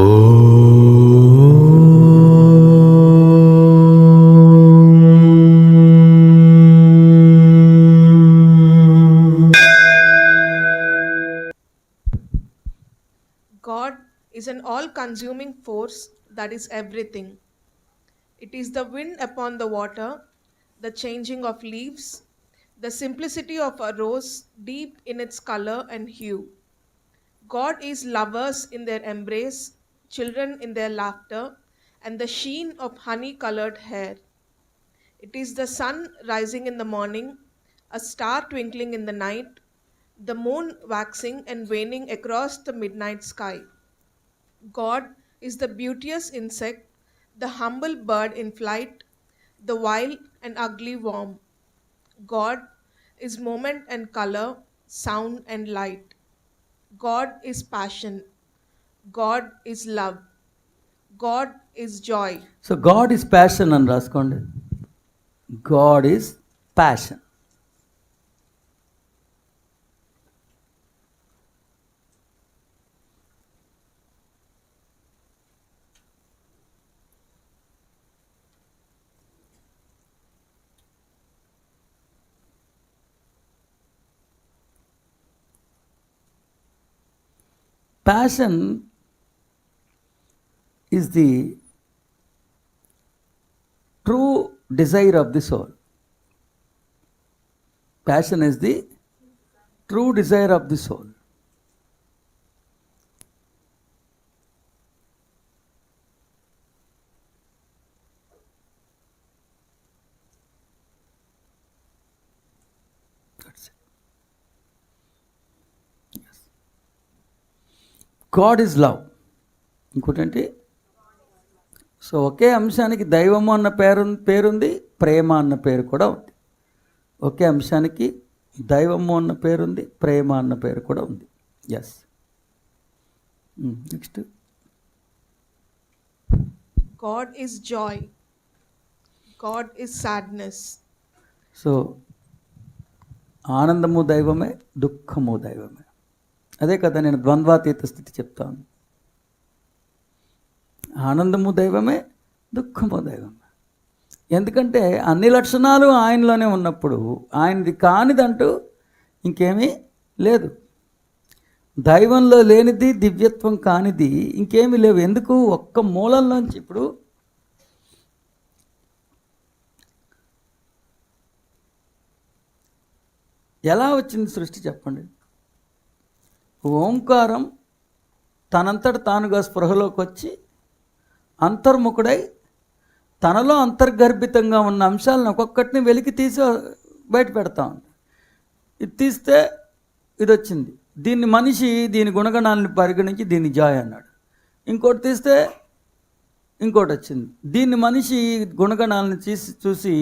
God is an all consuming force that is everything. It is the wind upon the water, the changing of leaves, the simplicity of a rose deep in its color and hue. God is lovers in their embrace, children in their laughter, and the sheen of honey colored hair. It is the sun rising in the morning, a star twinkling in the night, the moon waxing and waning across the midnight sky. God is the beauteous insect, the humble bird in flight, the wild and ugly worm. God is moment and color, sound and light. God is passion. God is love. God is joy. So God is passion అని రాసుకోండి God is passion passion is the true desire of the soul. Passion is the true desire of the soul. That's it. Yes. God is love. ఇంకోటంటే so ఒకే అంశానికి దైవము అన్న పేరు పేరుంది ప్రేమ అన్న పేరు కూడా ఉంది. ఒకే అంశానికి దైవము అన్న పేరుంది ప్రేమ అన్న పేరు కూడా ఉంది. Yes next God is joy. God is sadness. So ఆనందము దైవమే దుఃఖము దైవమే. అదే కదా నేను ద్వంద్వాతీత స్థితి చెప్తాను. ఆనందము దైవమే దుఃఖము దైవమే. ఎందుకంటే అన్ని లక్షణాలు ఆయనలోనే ఉన్నప్పుడు ఆయనది కానిదంటూ ఇంకేమీ లేదు. దైవంలో లేనిది దివ్యత్వం కానిది ఇంకేమీ లేవు. ఎందుకు? ఒక్క మూలంలోంచి ఇప్పుడు ఎలా వచ్చింది సృష్టి చెప్పండి? ఓంకారం తనంతట తానుగా స్పృహలోకి వచ్చి అంతర్ముఖుడై తనలో అంతర్గర్భితంగా ఉన్న అంశాలను ఒక్కొక్కటిని వెలికి తీసి బయట పెడతా ఉంది. ఇది తీస్తే ఇది వచ్చింది దీన్ని మనిషి దీని గుణగణాలను పరిగణించి దీన్ని జాయ్ అన్నాడు. ఇంకోటి తీస్తే ఇంకోటి వచ్చింది దీన్ని మనిషి గుణగణాలను తీసి చూసి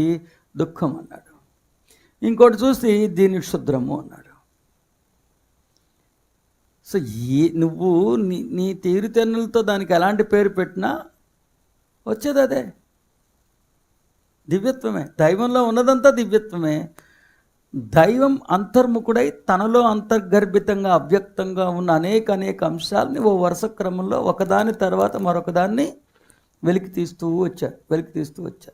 దుఃఖం అన్నాడు. ఇంకోటి చూసి దీన్ని క్షుద్రము అన్నాడు. సో ఏ నువ్వు నీ నీ తీరుతెన్నులతో దానికి ఎలాంటి పేరు పెట్టినా వచ్చేది అదే. దివ్యత్వమే. దైవంలో ఉన్నదంతా దివ్యత్వమే. దైవం అంతర్ముఖుడై తనలో అంతర్గర్భితంగా అవ్యక్తంగా ఉన్న అనేక అనేక అంశాలని ఓ వరుస క్రమంలో ఒకదాని తర్వాత మరొకదాన్ని వెలికి తీస్తూ వచ్చారు వెలికి తీస్తూ వచ్చారు.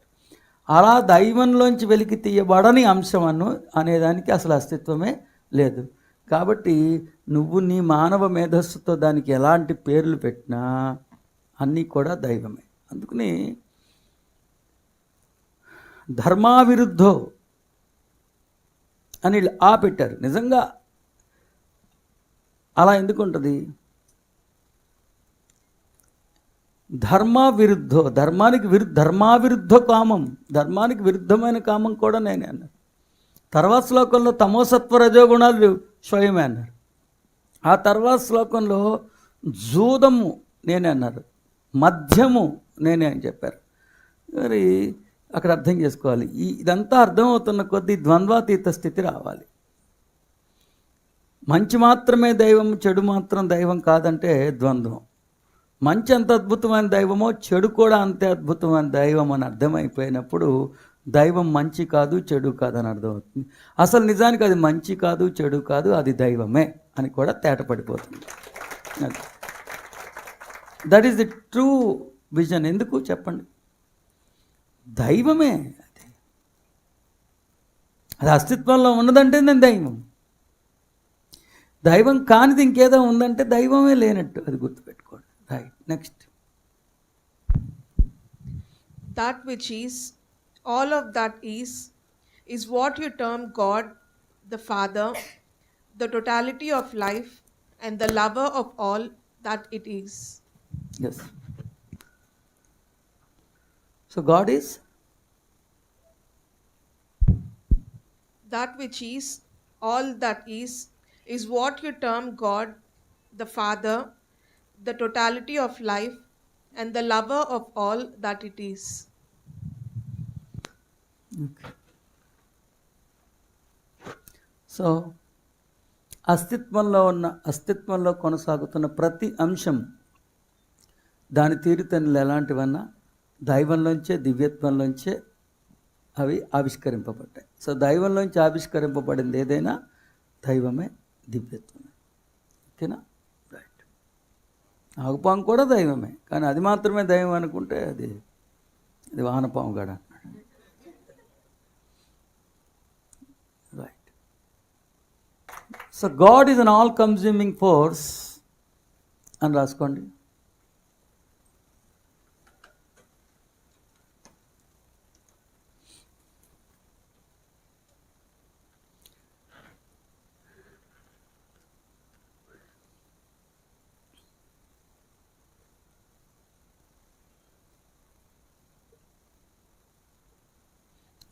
అలా దైవంలోంచి వెలికి తీయబడని అంశం అను అనేదానికి అసలు అస్తిత్వమే లేదు. కాబట్టి నువ్వు నీ మానవ మేధస్సుతో దానికి ఎలాంటి పేర్లు పెట్టినా అన్నీ కూడా దైవమే. అందుకని ధర్మావిరుద్ధో అని ఆ పెట్టారు నిజంగా అలా ఎందుకు ఉంటుంది? ధర్మ విరుద్ధో ధర్మానికి విరు ధర్మావిరుద్ధ కామం ధర్మానికి విరుద్ధమైన కామం కూడా నేనే అన్నారు. తర్వాత శ్లోకంలో తమోసత్వ రజోగుణాలు స్వయమే అన్నారు. ఆ తర్వాత శ్లోకంలో జూదము నేనే అన్నారు. మధ్యము నేనే అని చెప్పారు. మరి అక్కడ అర్థం చేసుకోవాలి. ఈ ఇదంతా అర్థమవుతున్న కొద్దీ ద్వంద్వాతీత స్థితి రావాలి. మంచి మాత్రమే దైవం చెడు మాత్రం దైవం కాదంటే ద్వంద్వం. మంచి అంత అద్భుతమైన దైవమో చెడు కూడా అంతే అద్భుతమైన దైవం అని అర్థమైపోయినప్పుడు దైవం మంచి కాదు చెడు కాదు అని అర్థమవుతుంది. అసలు నిజానికి అది మంచి కాదు చెడు కాదు అది దైవమే అని కూడా తేటపడిపోతుంది. అది. That is the true vision ఎందుకు? చెప్పండి. దైవమే అది. అది అస్తిత్వంలో ఉన్నదంటే నేను దైవం. దైవం కానిది ఇంకేదో ఉందంటే దైవమే లేనట్టు అది గుర్తుపెట్టుకోండి. Right next that which is all of that is is what you term God the father the totality of life and the lover of all that it is yes so God is That which is, all that is, is what you term God, the Father, the totality of life, and the lover of all that it is. So అస్తిత్వంలో ఉన్న అస్తిత్వంలో కొనసాగుతున్న ప్రతి అంశం దాని తీరుతెన్నులు ఎలాంటివన్నా దైవంలోంచే దివ్యత్వంలోంచే అవి ఆవిష్కరింపబడ్డాయి. So దైవంలోంచి ఆవిష్కరింపబడింది ఏదైనా దైవమే దివ్యత్వమే. ఓకేనా? రైట్ నాగుపాము కూడా దైవమే కానీ అది మాత్రమే దైవం అనుకుంటే అది అది వానపాము గడ right so God is an all consuming force అని రాసుకోండి.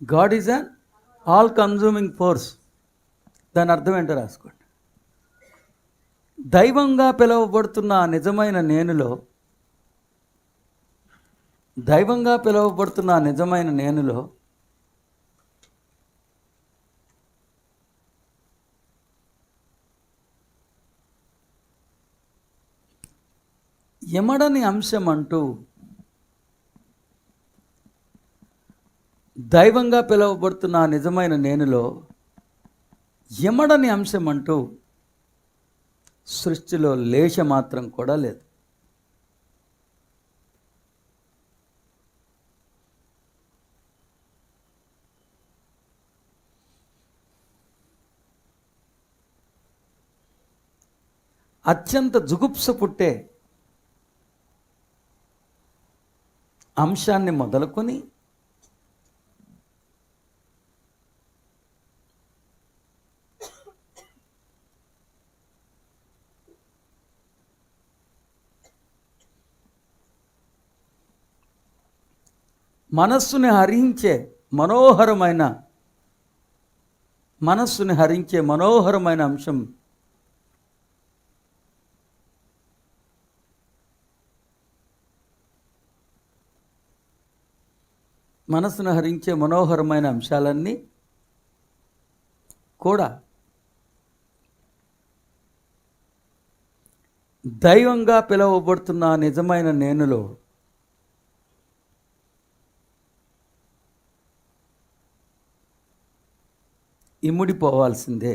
God is an all consuming force దాని అర్థం ఏంటో రాసుకోండి. దైవంగా పిలువబడుతున్న నిజమైన నేనులో దైవంగా పిలువబడుతున్న నిజమైన నేనులో ఎమడని అంశం అంటూ దైవంగా పిలువబడుతున్న నిజమైన నేనులో ఎమడని అంశం అంటూ సృష్టిలో లేశ మాత్రం కూడా లేదు. అత్యంత జుగుప్స పుట్టే అంశాన్ని మొదలుకొని మనస్సుని హరించే మనోహరమైన మనస్సుని హరించే మనోహరమైన అంశం మనస్సును హరించే మనోహరమైన అంశాలన్నీ కూడా దైవంగా పిలువబడుతున్న నిజమైన నేనులో ఇముడిపోవాల్సిందే.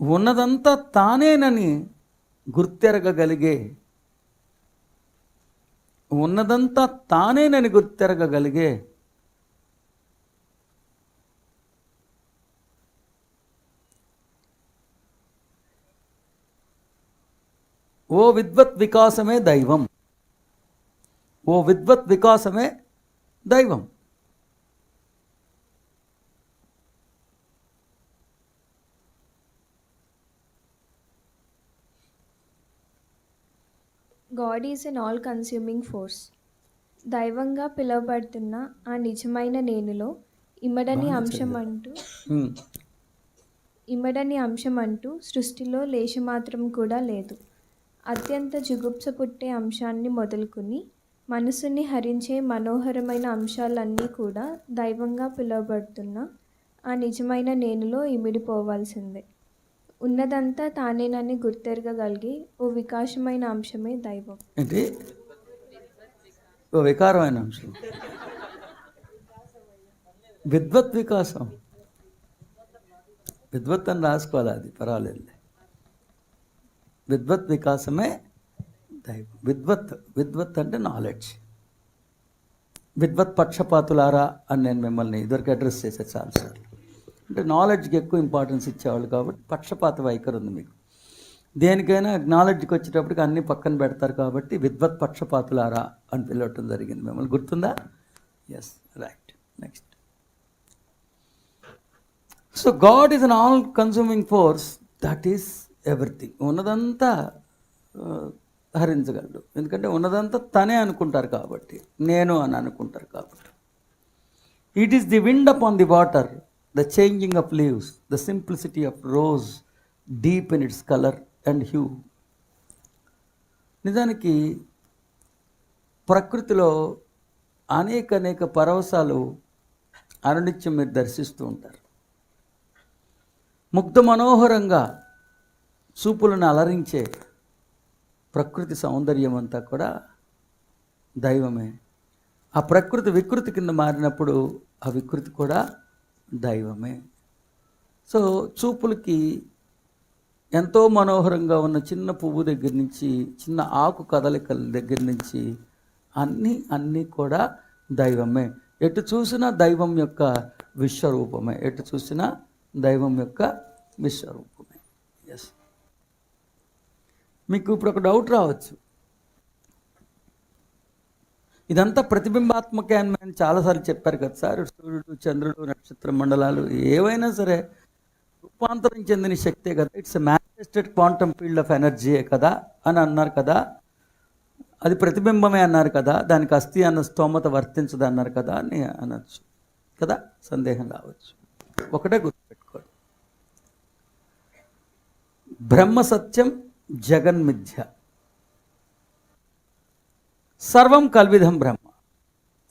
ఉన్నదంతా తానేనని గుర్తెరగగలిగే ఉన్నదంతా తానేనని గుర్తెరగగలిగే ఓ విద్వత్ వికాసమే దైవం. ఓ విద్వత్ వికాసమే దైవం. God is an all consuming force దైవంగా పిలువబడుతున్న ఆ నిజమైన నేనులో ఇమడని అంశం అంటూ హ్మ్. ఇమడని అంశం అంటూ సృష్టిలో లేశమాత్రం కూడా లేదు. అత్యంత జుగుప్స పుట్టే అంశాన్ని మొదలుకొని మనసుని హరించే మనోహరమైన అంశాలన్నీ కూడా దైవంగా పిలువబడుతున్న ఆ నిజమైన నేనులో ఇమిడిపోవాల్సిందే. ఉన్నదంతా తానేనని గుర్తెరగగలిగే ఓ వికాసమైన అంశమే దైవం. ఏంటి? ఓ వికారమైన అంశం. విద్వత్ వికాసం. విద్వత్ అని రాసుకోవాలి అది పర్వాలేదు. విద్వత్ వికాసమే దైవం. విద్వత్ విద్వత్ అంటే నాలెడ్జ్ విద్వత్ పక్షపాతులారా అని నేను మిమ్మల్ని ఇదివరకు అడ్రస్ చేసే చాలాసార్లు అంటే నాలెడ్జ్కి ఎక్కువ ఇంపార్టెన్స్ ఇచ్చేవాళ్ళు కాబట్టి పక్షపాత వైఖరి ఉంది మీకు. దేనికైనా నాలెడ్జ్కి వచ్చేటప్పటికి అన్ని పక్కన పెడతారు కాబట్టి విద్వత్ పక్షపాతులారా అని పిలవటం జరిగింది మిమ్మల్ని. గుర్తుందా? Yes right next so God is an all consuming force that is everything ఉన్నదంతా హరించగలడు. ఎందుకంటే ఉన్నదంతా తనే అనుకుంటారు కాబట్టి నేను అని అనుకుంటారు కాబట్టి. It is the wind upon the water the changing of leaves the simplicity of rose deep in its colour and hue నిజానికి ప్రకృతిలో అనేక అనేక పరవశాలు అనునిత్యం మీరు దర్శిస్తూ ఉంటారు. ముగ్ధ మనోహరంగా చూపులను అలరించే ప్రకృతి సౌందర్యం అంతా కూడా దైవమే. ఆ ప్రకృతి వికృతి కింద మారినప్పుడు ఆ వికృతి కూడా దైవమే. సో చూపులకి ఎంతో మనోహరంగా ఉన్న చిన్న పువ్వు దగ్గర నుంచి చిన్న ఆకు కదలికల దగ్గర నుంచి అన్నీ అన్నీ కూడా దైవమే. ఎటు చూసినా దైవం యొక్క విశ్వరూపమే. ఎటు చూసినా దైవం యొక్క విశ్వరూపమే. ఎస్ మీకు ఇప్పుడు ఒక డౌట్ రావచ్చు. ఇదంతా ప్రతిబింబాత్మకే అని మేము చాలాసార్లు చెప్పారు కదా సార్. సూర్యుడు చంద్రుడు నక్షత్ర మండలాలు ఏవైనా సరే రూపాంతరం చెందిన శక్తే కదా. It's manifested quantum field of ఎనర్జీయే కదా అని అన్నారు కదా. అది ప్రతిబింబమే అన్నారు కదా. దానికి అస్థి అన్న స్తోమత వర్తించదు అన్నారు కదా అని అనొచ్చు కదా. సందేహం రావచ్చు. ఒకటే గుర్తుపెట్టుకోండి. బ్రహ్మ సత్యం జగన్మిథ్య. సర్వం కల్విధం బ్రహ్మ.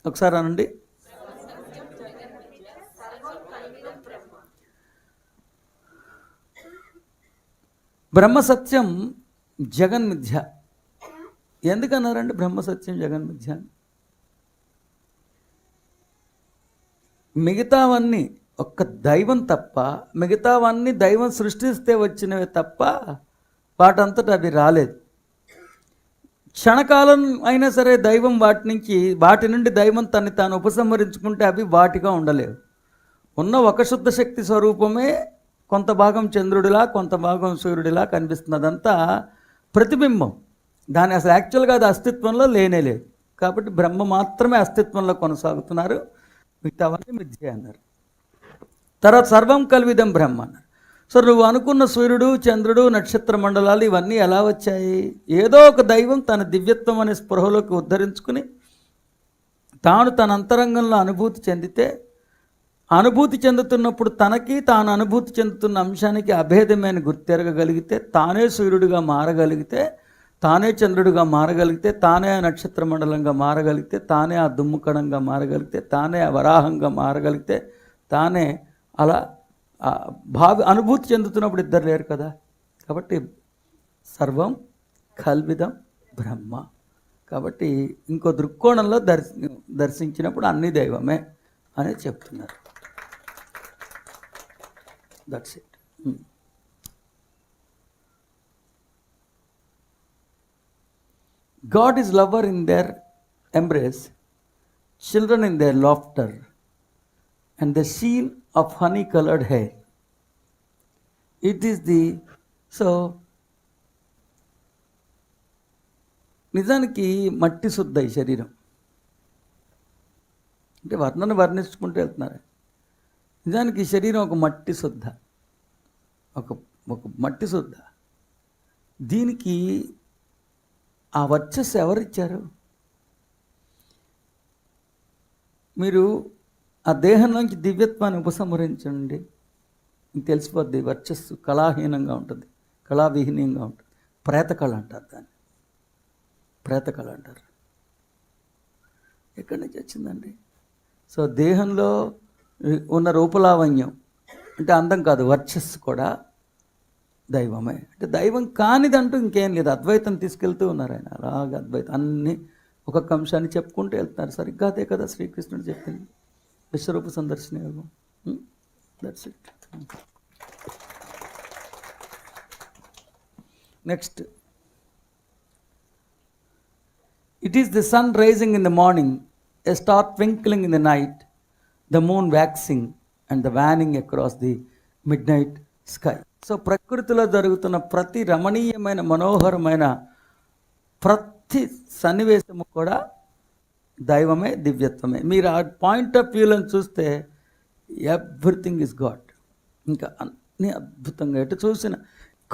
ఒకసారి అనండి. బ్రహ్మ సత్యం జగన్మిథ్య. ఎందుకన్నారండి బ్రహ్మ సత్యం జగన్మిథ్య? అని? మిగతావన్నీ ఒక్క దైవం తప్ప మిగతావన్నీ దైవం సృష్టిస్తే వచ్చినవి తప్ప వాటంతట అవి రాలేదు. క్షణకాలం అయినా సరే దైవం వాటి నుంచి వాటి నుండి దైవం తన్ని తాను ఉపసంహరించుకుంటే అవి వాటిగా ఉండలేవు. ఉన్న ఒక శుద్ధ శక్తి స్వరూపమే కొంత భాగం చంద్రుడిలా కొంత భాగం సూర్యుడిలా కనిపిస్తుంది అదంతా ప్రతిబింబం. దాని అసలు యాక్చువల్గా అది అస్తిత్వంలో లేనే లేదు. కాబట్టి బ్రహ్మ మాత్రమే అస్తిత్వంలో కొనసాగుతున్నారు. మిగతావన్నీ మిథ్య అన్నారు. తర్వాత సర్వం కల్విదం బ్రహ్మ అన్నారు. సో నువ్వు అనుకున్న సూర్యుడు చంద్రుడు నక్షత్ర మండలాలు ఇవన్నీ ఎలా వచ్చాయి? ఏదో ఒక దైవం తన దివ్యత్వం అనే స్పృహలోకి ఉద్ధరించుకుని తాను తన అంతరంగంలో అనుభూతి చెందితే అనుభూతి చెందుతున్నప్పుడు తనకి తాను అనుభూతి చెందుతున్న అంశానికి అభేదమైన గుర్తెరగగలిగితే తానే సూర్యుడిగా మారగలిగితే తానే చంద్రుడిగా మారగలిగితే తానే ఆ నక్షత్ర మండలంగా మారగలిగితే తానే ఆ దుమ్ముకణంగా మారగలిగితే తానే ఆ వరాహంగా మారగలిగితే తానే అలా భావి అనుభూతి చెందుతున్నప్పుడు ఇద్దరు లేరు కదా. కాబట్టి సర్వం కల్విదం బ్రహ్మ. కాబట్టి ఇంకో దృక్కోణంలో దర్శి దర్శించినప్పుడు అన్ని దైవమే అని చెప్తున్నారు. That's it God is lover in their embrace children in their laughter and the sheen of honey colored hair. It is the so నిజానికి మట్టి శుద్ధ ఈ శరీరం. అంటే వర్ణను వర్ణించుకుంటూ వెళ్తున్నారు. నిజానికి ఈ శరీరం ఒక మట్టి శుద్ధ. ఒక ఒక మట్టి శుద్ధ. దీనికి ఆ వర్చస్సు ఎవరిచ్చారు? మీరు ఆ దేహంలోంచి దివ్యత్వాన్ని ఉపసంహరించండి. మీకు తెలిసిపోద్ది వర్చస్సు కళాహీనంగా ఉంటుంది కళావిహీనంగా ఉంటుంది. ప్రేతకళ అంటారు దాన్ని. ప్రేతకళ అంటారు. ఎక్కడి నుంచి వచ్చిందండి? సో దేహంలో ఉన్న రూపలావణ్యం అంటే అందం కాదు వర్చస్సు కూడా దైవమే. అంటే దైవం కానిదంటూ ఇంకేం లేదు అద్వైతం తీసుకెళ్తూ ఉన్నారు ఆయన. అలాగ అద్వైతం అన్ని ఒక్కొక్క అంశాన్ని చెప్పుకుంటూ వెళ్తున్నారు. సరిగ్గా అదే కదా శ్రీకృష్ణుడు చెప్పింది. విశ్వరూప సందర్శన యోగం that's it next it is the sun rising in the morning a star twinkling in the night the moon waxing and the waning across the midnight sky so ప్రకృతిలో జరుగుతున్న ప్రతి రమణీయమైన మనోహరమైన ప్రతి సన్నివేశము కూడా దైవమే దివ్యత్వమే. మీరు ఆ పాయింట్ ఆఫ్ వ్యూలను చూస్తే ఎవ్రీథింగ్ ఇస్ గాడ్ ఇంకా అన్ని అద్భుతంగా ఎటు చూసిన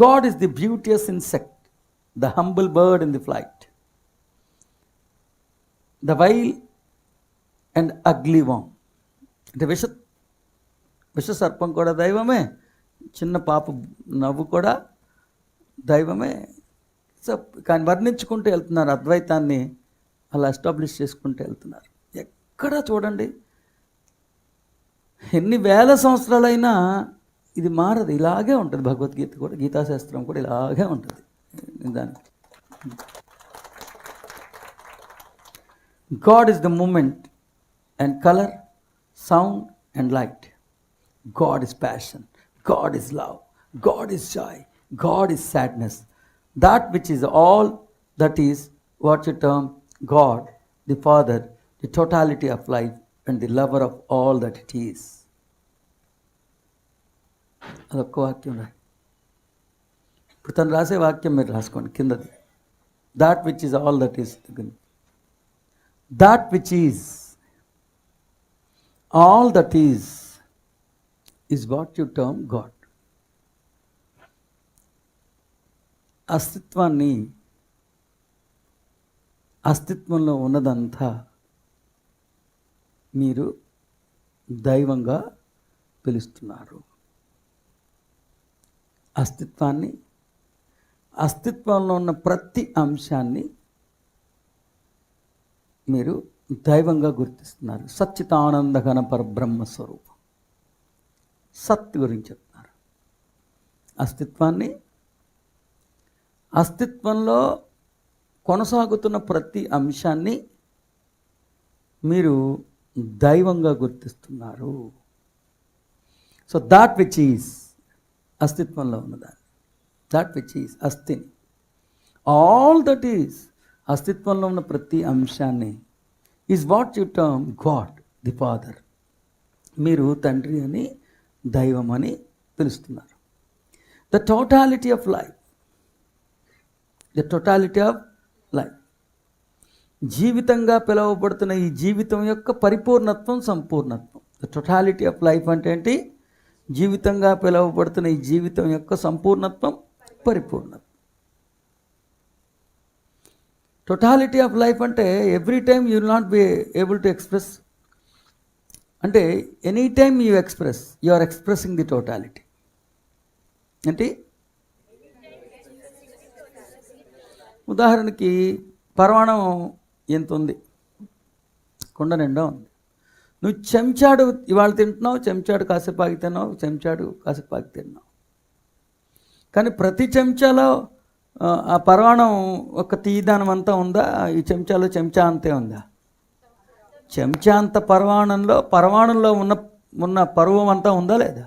God is the beauteous insect the humble bird in the flight the vile and ugly worm అంటే విష విష సర్పం కూడా దైవమే చిన్న పాప నవ్వు కూడా దైవమే. సో కానీ వర్ణించుకుంటూ వెళ్తున్నారు అద్వైతాన్ని. అలా ఎస్టాబ్లిష్ చేసుకుంటూ వెళ్తున్నారు. ఎక్కడ చూడండి. ఎన్ని వేల సంవత్సరాలైనా ఇది మారదు. ఇలాగే ఉంటుంది భగవద్గీత కూడా గీతాశాస్త్రం కూడా ఇలాగే ఉంటుంది. దాని God is the moment and colour sound and light. God is passion God is love God is joy God is sadness. That which is all that is what you term? God, the Father, the totality of life, and the lover of all that it is. అదొక్క వాక్యం రా ఇప్పుడు తను రాసే వాక్యం మీరు రాసుకోండి కిందది that which is all that is that which is all that is is what you term god అస్తిత్వాన్ని అస్తిత్వంలో ఉన్నదంతా మీరు దైవంగా పిలుస్తున్నారు. అస్తిత్వాన్ని అస్తిత్వంలో ఉన్న ప్రతి అంశాన్ని మీరు దైవంగా గుర్తిస్తున్నారు. సచ్చితానంద ఘన పరబ్రహ్మ స్వరూపం. సత్ గురించి చెప్తున్నారు. అస్తిత్వాన్ని అస్తిత్వంలో కొనసాగుతున్న ప్రతి అంశాన్ని మీరు దైవంగా గుర్తిస్తున్నారు. సో దాట్ విచ్ ఈజ్ అస్తిత్వంలో ఉన్నదాన్ని. దాట్ విచ్ ఈజ్ అస్థిని ఆల్ దట్ ఈజ్ అస్తిత్వంలో ఉన్న ప్రతి అంశాన్ని is what you term God the father మీరు తండ్రి అని దైవం అని పిలుస్తున్నారు. The totality of life the totality of life. జీవితంగా పిలువబడుతున్న ఈ జీవితం యొక్క పరిపూర్ణత్వం సంపూర్ణత్వం. ద టోటాలిటీ ఆఫ్ లైఫ్ అంటే ఏంటి? జీవితంగా పిలువబడుతున్న ఈ జీవితం యొక్క సంపూర్ణత్వం పరిపూర్ణత్వం. టోటాలిటీ ఆఫ్ లైఫ్ అంటే every time you not be able to express అంటే any time you express you are expressing the totality ఏంటి ఉదాహరణకి పరమాణం ఎంత ఉంది కుండ నిండా ఉంది. నువ్వు చెంచాడు ఇవాళ తింటున్నావు చెంచాడు కాసేపు ఆగి తిన్నావు చెంచాడు కాసేపు ఆగి తిన్నావు. కానీ ప్రతి చెంచాలో ఆ, పరమాణం ఒక తీదానం అంతా ఉందా? ఈ చెంచాలో చెంచా అంతే ఉందా? చెంచా అంత పరమాణంలో పరమాణంలో ఉన్న ఉన్న పర్వం అంతా ఉందా లేదా?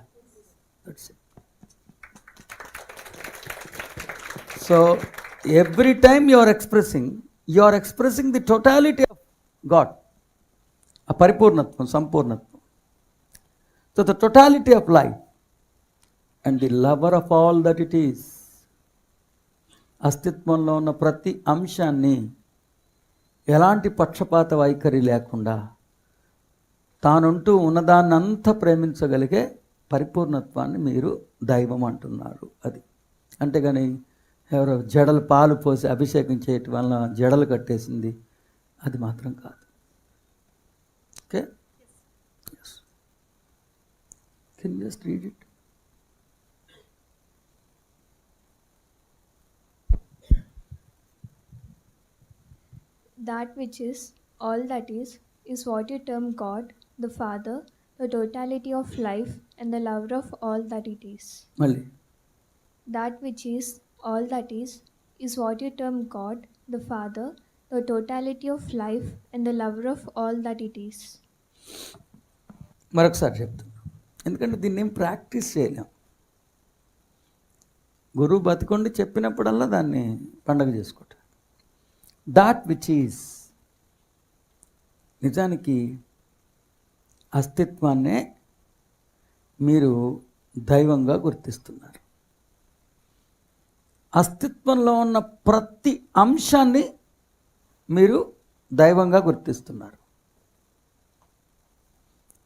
So every time you are expressing you are expressing the totality of God ఆ పరిపూర్ణత్వం సంపూర్ణత్వం so the totality of life and the lover of all that it is అస్తిత్వంలో ఉన్న ప్రతి అంశాన్ని ఎలాంటి పక్షపాత వైఖరి లేకుండా తానుంటూ ఉన్నదాన్నంతా ప్రేమించగలిగే పరిపూర్ణత్వాన్ని మీరు దైవం అంటున్నారు అది. అంతేగాని ఎవరు జడలు పాలు పోసి అభిషేకం చేయటం వలన జడలు కట్టేసింది. అది మాత్రం కాదు. Okay can just read it that which is all that is is what you term God the father the totality of life and the lover of all that it is that which is all that is, is what you term God, the Father, the totality of life, and the lover of all that it is. మరొకసారి చెప్తాను ఎందుకంటే దీన్ని ఏం practice చేయలేం. గురువు బతికొండి చెప్పినప్పుడల్లా దాన్ని పండగ చేసుకుంటారు దాట్ విచ్ ఈజ్ నిజానికి అస్తిత్వాన్నే మీరు దైవంగా గుర్తిస్తున్నారు. అస్తిత్వంలో ఉన్న ప్రతి అంశాన్ని మీరు దైవంగా గుర్తిస్తున్నారు.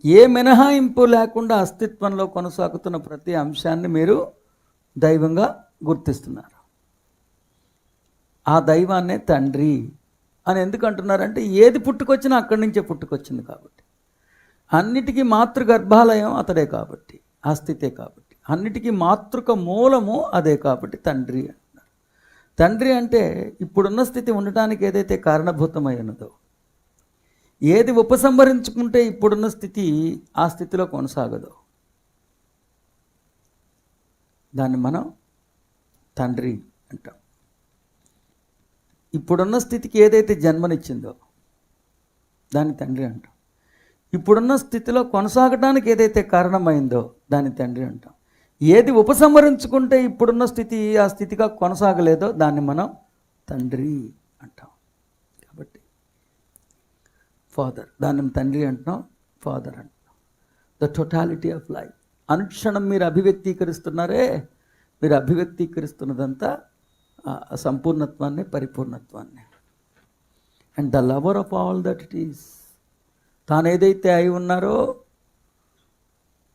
ఏ మినహాయింపు లేకుండా అస్తిత్వంలో కొనసాగుతున్న ప్రతి అంశాన్ని మీరు దైవంగా గుర్తిస్తున్నారు. ఆ దైవాన్నే తండ్రి అని ఎందుకు అంటున్నారంటే ఏది పుట్టుకొచ్చినా అక్కడి నుంచే పుట్టుకొచ్చింది కాబట్టి. అన్నిటికీ మాతృ గర్భాలయం అతడే కాబట్టి ఆ స్థితే కాబట్టి. అన్నిటికీ మాతృక మూలము అదే కాబట్టి తండ్రి అంటారు తండ్రి అంటే ఇప్పుడున్న స్థితి ఉండటానికి ఏదైతే కారణభూతమై ఉన్నదో ఏది ఉపసంహరించుకుంటే ఇప్పుడున్న స్థితి ఆ స్థితిలో కొనసాగదు. దాన్ని మనం తండ్రి అంటాం. ఇప్పుడున్న స్థితికి ఏదైతే జన్మనిచ్చిందో దాన్ని తండ్రి అంటాం. ఇప్పుడున్న స్థితిలో కొనసాగడానికి ఏదైతే కారణమైందో దాన్ని తండ్రి అంటాం. ఏది ఉపసంహరించుకుంటే ఇప్పుడున్న స్థితి ఆ స్థితిగా కొనసాగలేదో దాన్ని మనం తండ్రి అంటాం. కాబట్టి ఫాదర్ దాన్ని తండ్రి అంటున్నాం ఫాదర్ అంటున్నాం. The totality of life. అనుక్షణం మీరు అభివ్యక్తీకరిస్తున్నారే మీరు అభివ్యక్తీకరిస్తున్నదంతా సంపూర్ణత్వాన్ని పరిపూర్ణత్వాన్ని. And the lover of all that it is. తాను ఏదైతే అయి ఉన్నారో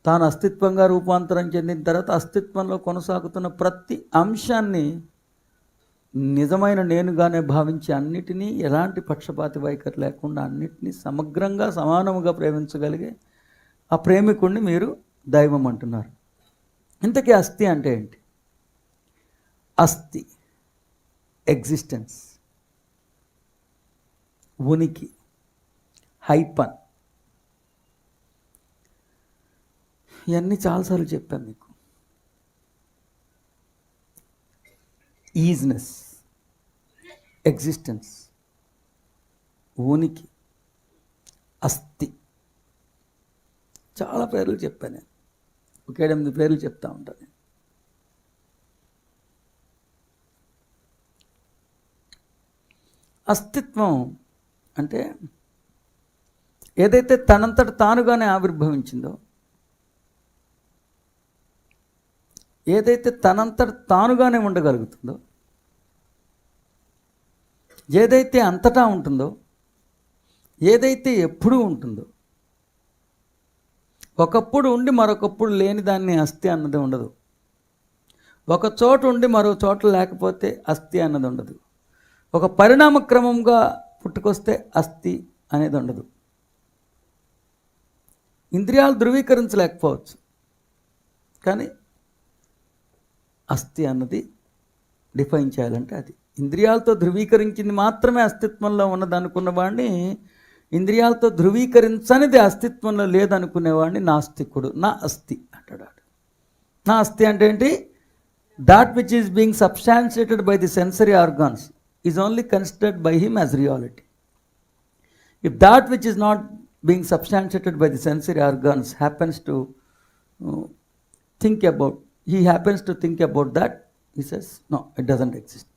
తాను అస్తిత్వంగా రూపాంతరం చెందిన తర్వాత అస్తిత్వంలో కొనసాగుతున్న ప్రతి అంశాన్ని నిజమైన నేనుగానే భావించి అన్నిటినీ ఎలాంటి పక్షపాతి వైఖరి లేకుండా అన్నిటినీ సమగ్రంగా సమానముగా ప్రేమించగలిగే ఆ ప్రేమికుణ్ణి మీరు దైవం అంటున్నారు. ఇంతకీ అస్థి అంటే ఏంటి? అస్థి ఎగ్జిస్టెన్స్ ఉనికి హైపన్. ఇవన్నీ చాలాసార్లు చెప్పాను మీకు. ఈజ్నెస్ ఎగ్జిస్టెన్స్ ఉనికి అస్థి. చాలా పేర్లు చెప్పాను నేను. ఒక ఎనిమిది పేర్లు చెప్తా ఉంటాను నేను. అస్తిత్వం అంటే ఏదైతే తనంతట తానుగానే ఆవిర్భవించిందో ఏదైతే తనంతట తానుగానే ఉండగలుగుతుందో ఏదైతే అంతటా ఉంటుందో ఏదైతే ఎప్పుడూ ఉంటుందో ఒకప్పుడు ఉండి మరొకప్పుడు లేని దాన్ని అస్థి అన్నది ఉండదు. ఒక చోట ఉండి మరో చోట లేకపోతే అస్థి అన్నది ఉండదు. ఒక పరిణామ క్రమంగా పుట్టుకొస్తే అస్థి అనేది ఉండదు. ఇంద్రియాలు ధృవీకరించలేకపోవచ్చు. కానీ అస్థి అన్నది డిఫైన్ చేయాలంటే అది. ఇంద్రియాలతో ధృవీకరించింది మాత్రమే అస్తిత్వంలో ఉన్నదనుకున్నవాడిని వాడిని ఇంద్రియాలతో ధృవీకరించనిది అస్తిత్వంలో లేదనుకునేవాడిని నాస్తికుడు నా అస్థి అంటాడు నా అస్థి అంటే ఏంటి? That which is being substantiated by the sensory organs is only considered by him as reality if that which is not being substantiated by the sensory organs happens to think about he happens to think about that. He says no it doesn't exist